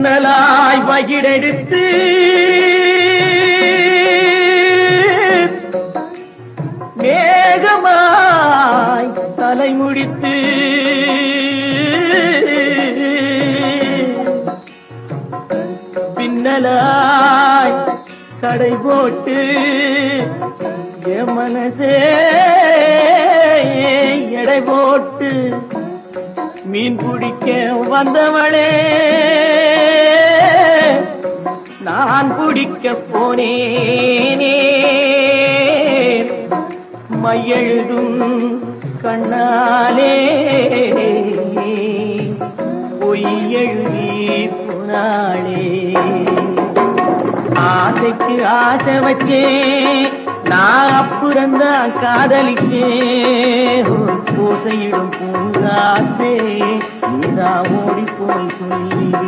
மின்னலாய் வகிடெடுத்து மேகமாய் தலைமுடித்து பின்னலாய் தடை போட்டு என் மனசே எடை போட்டு மீன் பிடிக்க வந்தவளே நான் குடிக்க போனேனே. மையெழுதும் கண்ணாலே. பொய் புனாளே. ஆசைக்கு ஆசை வச்சே நான் அப்புறந்தான் காதலிக்கே பூசையிடும் பூங்காற்றே நீதான் ஓடி போய் சொல்லி.